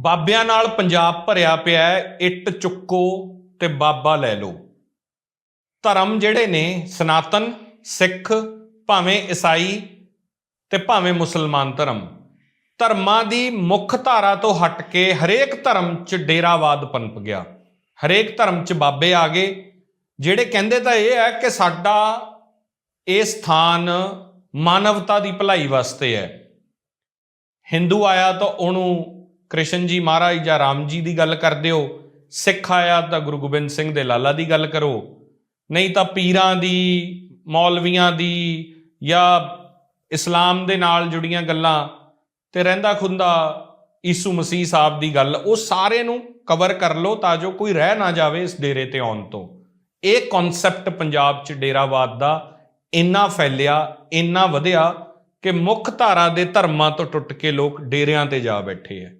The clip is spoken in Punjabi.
ਬਾਬਿਆਂ ਨਾਲ ਪੰਜਾਬ ਭਰਿਆ ਪਿਆ ਹੈ, ਇੱਟ ਚੁੱਕੋ ਤੇ ਬਾਬਾ ਲੈ ਲਓ। ਧਰਮ ਜਿਹੜੇ ਨੇ, ਸਨਾਤਨ, ਸਿੱਖ, ਭਾਵੇਂ ਈਸਾਈ ਤੇ ਭਾਵੇਂ ਮੁਸਲਮਾਨ ਧਰਮ, ਧਰਮਾਂ ਦੀ ਮੁੱਖ ਧਾਰਾ ਤੋਂ ਹਟ ਕੇ ਹਰੇਕ ਧਰਮ 'ਚ ਡੇਰਾਵਾਦ ਪਨਪ ਗਿਆ। ਹਰੇਕ ਧਰਮ 'ਚ ਬਾਬੇ ਆ ਗਏ। ਜਿਹੜੇ ਕਹਿੰਦੇ ਤਾਂ ਇਹ ਹੈ ਕਿ ਸਾਡਾ ਇਹ ਸਥਾਨ ਮਾਨਵਤਾ ਦੀ ਭਲਾਈ ਵਾਸਤੇ ਹੈ। ਹਿੰਦੂ ਆਇਆ ਤਾਂ ਉਹਨੂੰ ਕ੍ਰਿਸ਼ਨ ਜੀ ਮਹਾਰਾਜ ਜਾਂ ਰਾਮ ਜੀ ਦੀ ਗੱਲ ਕਰਦੇ ਹੋ, ਸਿੱਖ ਆਇਆ ਤਾਂ ਗੁਰੂ ਗੋਬਿੰਦ ਸਿੰਘ ਦੇ ਲਾਲਾ ਦੀ ਗੱਲ ਕਰੋ। ਨਹੀਂ ਤਾਂ ਪੀਰਾਂ ਦੀ, ਮੌਲਵੀਆਂ ਦੀ ਜਾਂ ਇਸਲਾਮ ਦੇ ਨਾਲ ਜੁੜੀਆਂ ਗੱਲਾਂ ਤੇ ਰਹਿੰਦਾ ਖੁੰਦਾ ਈਸੂ ਮਸੀਹ ਸਾਹਿਬ ਦੀ ਗੱਲ, ਉਹ ਸਾਰੇ ਨੂੰ ਕਵਰ ਕਰ ਲਓ ਤਾਂ ਜੋ ਕੋਈ ਰਹਿ ਨਾ ਜਾਵੇ ਇਸ ਡੇਰੇ ਤੇ ਆਉਣ ਤੋਂ। ਇਹ ਕਨਸੈਪਟ ਪੰਜਾਬ 'ਚ ਡੇਰਾਵਾਦ ਦਾ ਇੰਨਾ ਫੈਲਿਆ, ਇੰਨਾ ਵਧਿਆ ਕਿ ਮੁੱਖ ਧਾਰਾ ਦੇ ਧਰਮਾਂ ਤੋਂ ਟੁੱਟ ਕੇ ਲੋਕ ਡੇਰਿਆਂ ਤੇ ਜਾ ਬੈਠੇ ਹੈ